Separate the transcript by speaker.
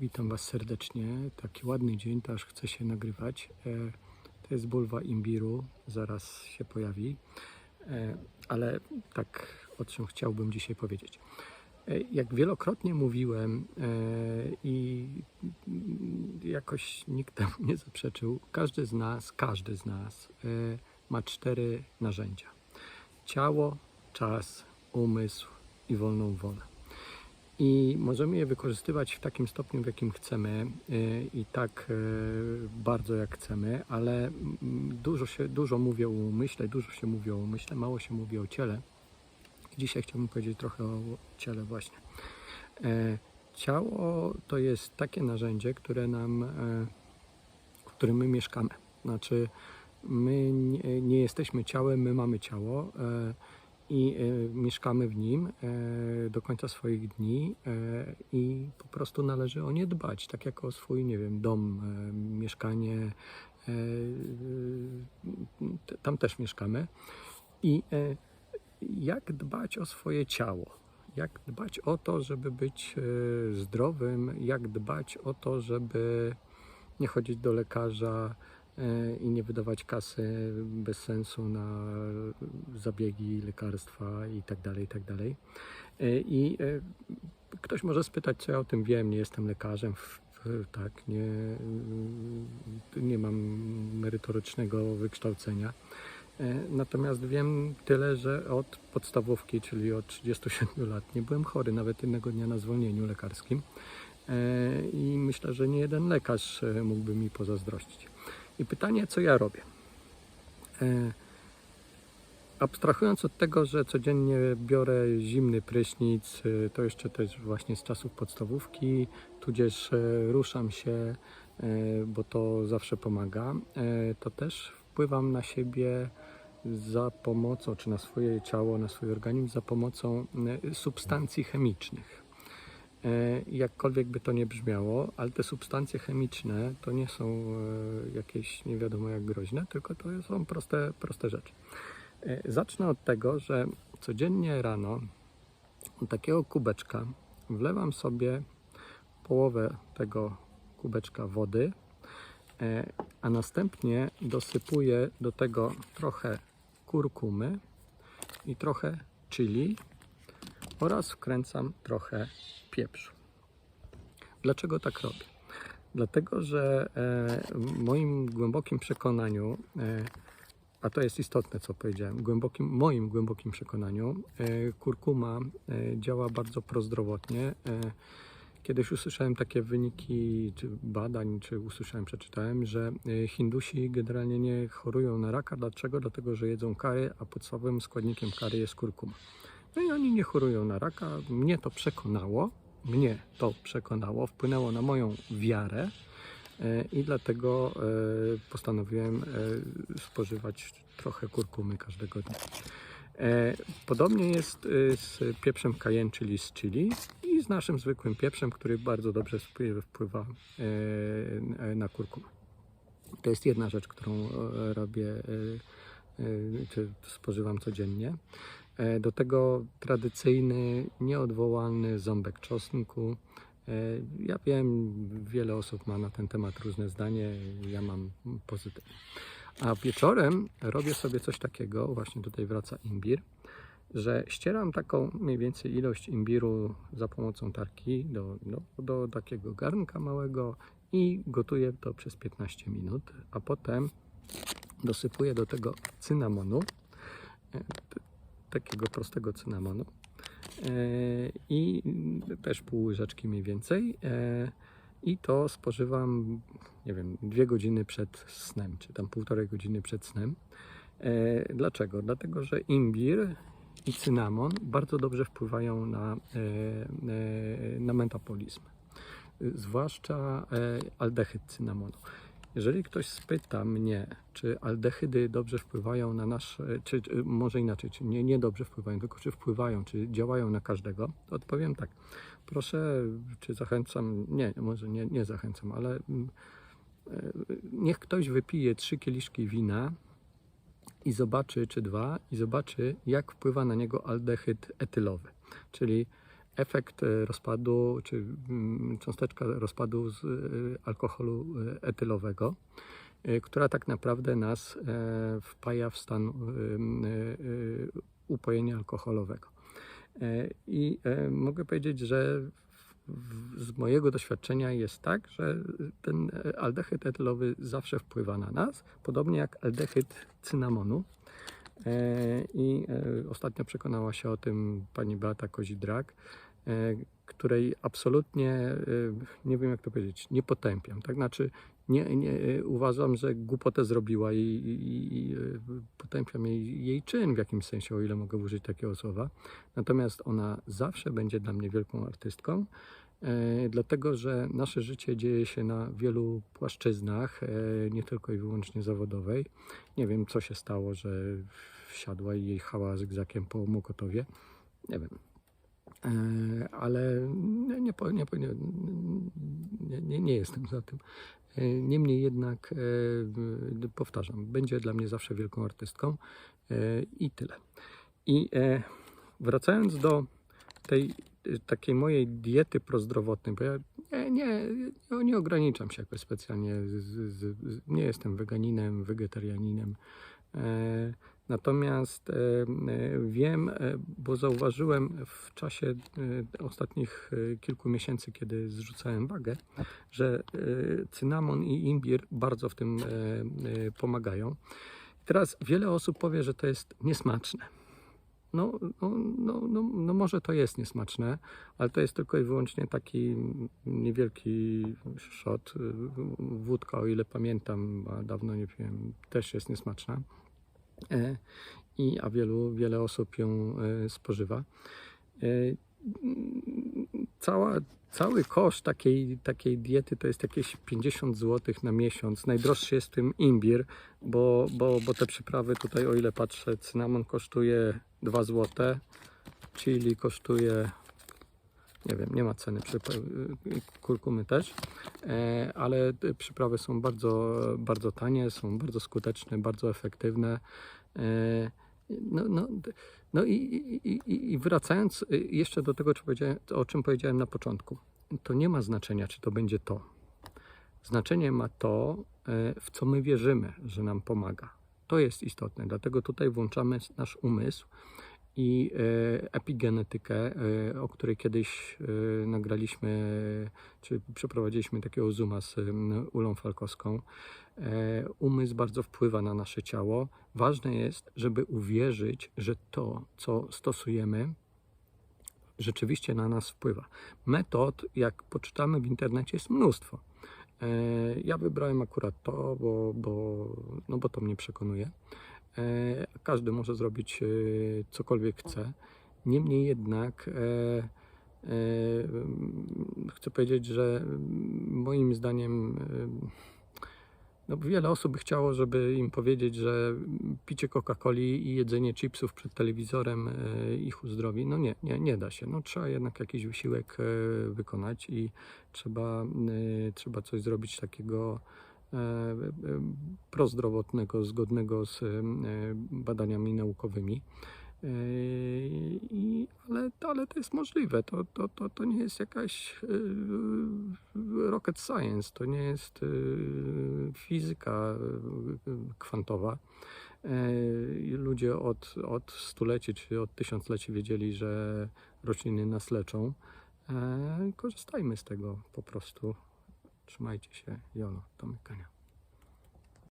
Speaker 1: Witam Was serdecznie. Taki ładny dzień, to aż chce się nagrywać. E, To jest bulwa imbiru, zaraz się pojawi. E, Ale tak, o czym chciałbym dzisiaj powiedzieć. E, Jak wielokrotnie mówiłem i jakoś nikt temu nie zaprzeczył, każdy z nas, każdy z nas ma cztery narzędzia. Ciało, czas, umysł i wolną wolę. I możemy je wykorzystywać w takim stopniu, w jakim chcemy y, i tak y, bardzo jak chcemy, ale mm, dużo, się, dużo mówię o umyśle, dużo się mówi o umyśle, mało się mówi o ciele. Dzisiaj chciałbym powiedzieć trochę o ciele właśnie. E, Ciało to jest takie narzędzie, które nam, e, w którym my mieszkamy. Znaczy, my nie, nie jesteśmy ciałem, my mamy ciało. I e, mieszkamy w nim e, do końca swoich dni e, i po prostu należy o nie dbać, tak jak o swój, nie wiem, dom, mieszkanie. Tam też mieszkamy. I jak dbać o swoje ciało? Jak dbać o to, żeby być zdrowym? Jak dbać o to, żeby nie chodzić do lekarza i nie wydawać kasy bez sensu na zabiegi, lekarstwa i tak dalej, i tak dalej. E, e, ktoś może spytać, co ja o tym wiem, nie jestem lekarzem, tak, nie, nie mam merytorycznego wykształcenia. E, Natomiast wiem tyle, że od podstawówki, czyli od 37 lat, nie byłem chory nawet jednego dnia na zwolnieniu lekarskim. E, I myślę, że nie jeden lekarz e, mógłby mi pozazdrościć. I pytanie, co ja robię? E, Abstrahując od tego, że codziennie biorę zimny prysznic, e, to jeszcze też właśnie z czasów podstawówki, tudzież e, ruszam się, e, bo to zawsze pomaga, to też wpływam na siebie za pomocą, czy na swoje ciało, na swój organizm za pomocą substancji chemicznych. E, Jakkolwiek by to nie brzmiało, ale te substancje chemiczne to nie są e, jakieś nie wiadomo jak groźne, tylko to są proste, proste rzeczy. E, Zacznę od tego, że codziennie rano do takiego kubeczka wlewam sobie połowę tego kubeczka wody, a następnie dosypuję do tego trochę kurkumy i trochę chili oraz wkręcam trochę pieprzu. Dlaczego tak robię? Dlatego, że e, w moim głębokim przekonaniu, e, a to jest istotne, co powiedziałem, głębokim, moim głębokim przekonaniu, e, kurkuma działa bardzo prozdrowotnie. Kiedyś usłyszałem takie wyniki czy badań, czy usłyszałem, przeczytałem, że Hindusi generalnie nie chorują na raka. Dlaczego? Dlatego, że jedzą kary, a podstawowym składnikiem kary jest kurkuma. No i oni nie chorują na raka. Mnie to przekonało. Mnie to przekonało, wpłynęło na moją wiarę e, i dlatego e, postanowiłem e, spożywać trochę kurkumy każdego dnia. Podobnie jest z pieprzem cayenne, czyli z chili i z naszym zwykłym pieprzem, który bardzo dobrze wpływa, na kurkumę. To jest jedna rzecz, którą robię, czy spożywam codziennie. E, Do tego tradycyjny, nieodwołalny ząbek czosnku. E, Ja wiem, wiele osób ma na ten temat różne zdanie, ja mam pozytywne. A wieczorem robię sobie coś takiego, właśnie tutaj wraca imbir, że ścieram taką mniej więcej ilość imbiru za pomocą tarki do, do, do takiego garnka małego i gotuję to przez 15 minut, a potem dosypuję do tego cynamonu, e, takiego prostego cynamonu e, i też pół łyżeczki mniej więcej e, i to spożywam, nie wiem, dwie godziny przed snem, czy tam półtorej godziny przed snem. E, Dlaczego? Dlatego, że imbir i cynamon bardzo dobrze wpływają na, na metabolizm, zwłaszcza aldehyd cynamonu. Jeżeli ktoś spyta mnie, czy aldehydy dobrze wpływają na nasz, e, czy, czy może inaczej, czy nie, nie dobrze wpływają, tylko czy wpływają, czy działają na każdego, odpowiem tak. Proszę, czy zachęcam, nie, może nie, nie zachęcam, ale mm, e, niech ktoś wypije trzy kieliszki wina i zobaczy, czy dwa, i zobaczy, jak wpływa na niego aldehyd etylowy, czyli efekt e, rozpadu, czy mm, cząsteczka rozpadu z e, alkoholu e, etylowego, która tak naprawdę nas e, wpaja w stan upojenia alkoholowego. E, I e, mogę powiedzieć, że z mojego doświadczenia jest tak, że ten aldehyd etylowy zawsze wpływa na nas, podobnie jak aldehyd cynamonu. I ostatnio przekonała się o tym pani Beata Kozidrak, której absolutnie, e, nie wiem jak to powiedzieć, nie potępiam. Tak znaczy, nie, nie, e, uważam, że głupotę zrobiła i, i, i e, potępiam jej, jej czyn w jakimś sensie, o ile mogę użyć takiego słowa. Natomiast ona zawsze będzie dla mnie wielką artystką, e, dlatego że nasze życie dzieje się na wielu płaszczyznach, e, nie tylko i wyłącznie zawodowej. Nie wiem, co się stało, że wsiadła i jechała zygzakiem po Mokotowie. Nie wiem. E, ale nie, nie, nie, nie, nie, jestem za tym. E, Niemniej jednak, e, powtarzam, będzie dla mnie zawsze wielką artystką i tyle. I wracając do tej takiej mojej diety prozdrowotnej, bo ja nie, nie, nie ograniczam się jakoś specjalnie, z, z, z, nie jestem weganinem, wegetarianinem. Natomiast e, e, wiem, e, bo zauważyłem w czasie ostatnich kilku miesięcy, kiedy zrzucałem wagę, że cynamon i imbir bardzo w tym pomagają. Teraz wiele osób powie, że to jest niesmaczne. No, no, no, no, no może to jest niesmaczne, ale to jest tylko i wyłącznie taki niewielki shot. Wódka, o ile pamiętam, a dawno nie piłem, też jest niesmaczna. E, I, a wielu, wiele osób ją e, spożywa. E, Cała, cały koszt takiej, takiej diety to jest jakieś 50 zł na miesiąc. Najdroższy jest w tym imbir, bo, bo, bo te przyprawy tutaj, o ile patrzę, cynamon kosztuje 2 zł, chili kosztuje, nie wiem, nie ma ceny, przypa- kurkumy też, e, ale przyprawy są bardzo, bardzo tanie, są bardzo skuteczne, bardzo efektywne. E, No, no, no i, i, i, wracając y, jeszcze do tego, o czym powiedziałem na początku, to nie ma znaczenia, czy to będzie to. Znaczenie ma to, e, w co my wierzymy, że nam pomaga. To jest istotne, dlatego tutaj włączamy nasz umysł i e, epigenetykę, e, o której kiedyś e, nagraliśmy, czy przeprowadziliśmy takiego zooma z Ulą Falkowską. Umysł bardzo wpływa na nasze ciało. Ważne jest, żeby uwierzyć, że to, co stosujemy, rzeczywiście na nas wpływa. Metod, jak poczytamy w internecie, jest mnóstwo. Ja wybrałem akurat to, bo, bo, no bo to mnie przekonuje. E, Każdy może zrobić e, cokolwiek chce. Niemniej jednak e, chcę powiedzieć, że moim zdaniem no, wiele osób chciało, żeby im powiedzieć, że picie Coca-Coli i jedzenie chipsów przed telewizorem ich uzdrowi. No nie, nie, nie da się. No, trzeba jednak jakiś wysiłek wykonać i trzeba, trzeba coś zrobić takiego prozdrowotnego, zgodnego z e, badaniami naukowymi. E, I, ale, ale to jest możliwe. To, to, to, to nie jest jakaś e, rocket science, to nie jest e, fizyka e, kwantowa. E, Ludzie od, od stuleci czy od tysiącleci wiedzieli, że rośliny nas leczą. E, Korzystajmy z tego po prostu. Trzymajcie się. Jolo, do mykania.